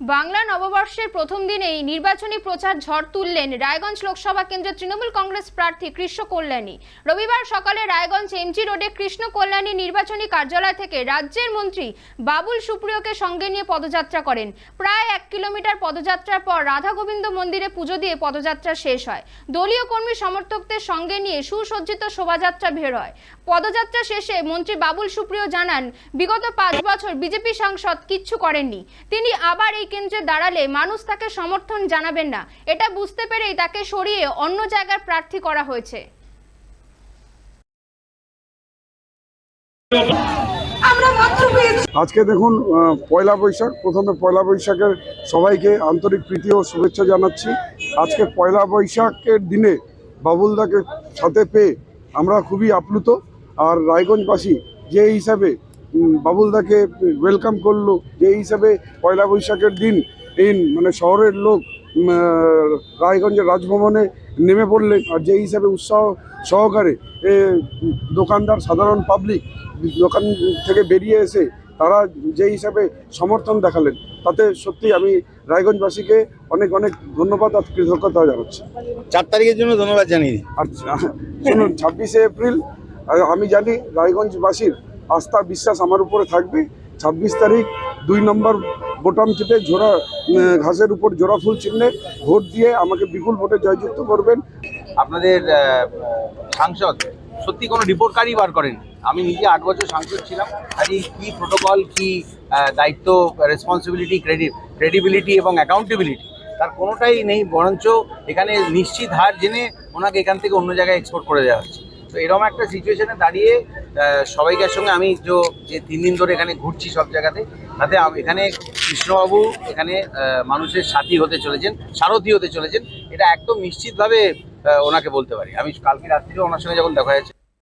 বাংলা নববর্ষের প্রথম দিনেই নির্বাচনী প্রচার ঝড় তুললেন রায়গঞ্জ লোকসভা কেন্দ্রের তৃণমূল কংগ্রেস প্রার্থী কৃষ্ণ কল্যাণী। রবিবার সকালে রায়গঞ্জ এমজি রোডে কৃষ্ণ কল্যাণী নির্বাচনী কার্যালয় থেকে রাজ্যের মন্ত্রী বাবুল সুপ্রিয়কে সঙ্গে নিয়ে পদযাত্রা করেন। প্রায় এক কিলোমিটার পদযাত্রার পর রাধা গোবিন্দ মন্দিরে পুজো দিয়ে পদযাত্রা শেষ হয়। দলীয় কর্মী সমর্থকদের সঙ্গে নিয়ে সুসজ্জিত শোভাযাত্রা বের হয়। পদযাত্রা শেষে মন্ত্রী বাবুল সুপ্রিয় জানান, বিগত পাঁচ বছর বিজেপি সাংসদ কিচ্ছু করেননি। তিনি আবার এই কেন্দ্রে দাঁড়ালে মানুষ তাকে সমর্থন জানাবেন না। এটা বুঝতে পেরেই তাকে সরিয়ে অন্য জায়গার প্রার্থী করা হয়েছে। আজকে দেখুন পয়লা বৈশাখ প্রথমে পয়লা বৈশাখের সবাইকে আন্তরিক প্রীতি ও শুভেচ্ছা জানাচ্ছি। আজকে পয়লা বৈশাখের দিনে বাবুলদাকে সাথে পেয়ে আমরা খুবই আপ্লুত। আর রায়গঞ্জবাসী যে হিসাবে বাবুলদাকে ওয়েলকাম করল। যে হিসাবে পয়লা বৈশাখের দিন এই মানে শহরের লোক রায়গঞ্জের রাজভবনে নেমে পড়লেন। আর যে হিসাবে উৎসাহ সহকারে এ, দোকানদার সাধারণ পাবলিক দোকান থেকে বেরিয়ে এসে তারা যে হিসাবে সমর্থন দেখালেন তাতে সত্যি আমি রায়গঞ্জবাসীকে অনেক অনেক ধন্যবাদ আর কৃতজ্ঞতা জানাচ্ছি। চার তারিখের জন্য ধন্যবাদ জানিয়ে আর শুনুন ছাব্বিশে এপ্রিল আমি জানি রায়গঞ্জবাসীর আস্থা বিশ্বাস আমার উপরে থাকবে। ছাব্বিশ তারিখ দুই নম্বর বোটাম জোড়া উম, ঘাসের উপর জোড়া ফুল চিহ্নে ভোট দিয়ে আমাকে বিপুল ভোটে জয়যুক্ত করবেন। আপনাদের সাংসদ সত্যি কোনো রিপোর্ট কার্ডই বার করেন আমি নিজে আট বছর সাংসদ ছিলাম। আজকে কি প্রোটোকল কি দায়িত্ব রেসপন্সিবিলিটি ক্রেডিট ক্রেডিবিলিটি এবং অ্যাকাউন্টেবিলিটি তার কোনোটাই নেই বরঞ্চ এখানে নিশ্চিত হার জেনে ওনাকে এখান থেকে অন্য জায়গায় এক্সপোর্ট করে দেওয়া হচ্ছে। তো এরকম একটা সিচুয়েশনে দাঁড়িয়ে সবাইকার সঙ্গে আমি যে যে তিন দিন ধরে এখানে ঘুরছি সব জায়গাতে, তাতে এখানে কৃষ্ণবাবু, এখানে মানুষের সাথী হতে চলেছেন, সারথী হতে চলেছেন, এটা একদম নিশ্চিতভাবে ওনাকে বলতে পারি। আমি কালকে রাত্রিও ওনার সঙ্গে যখন দেখা যাচ্ছে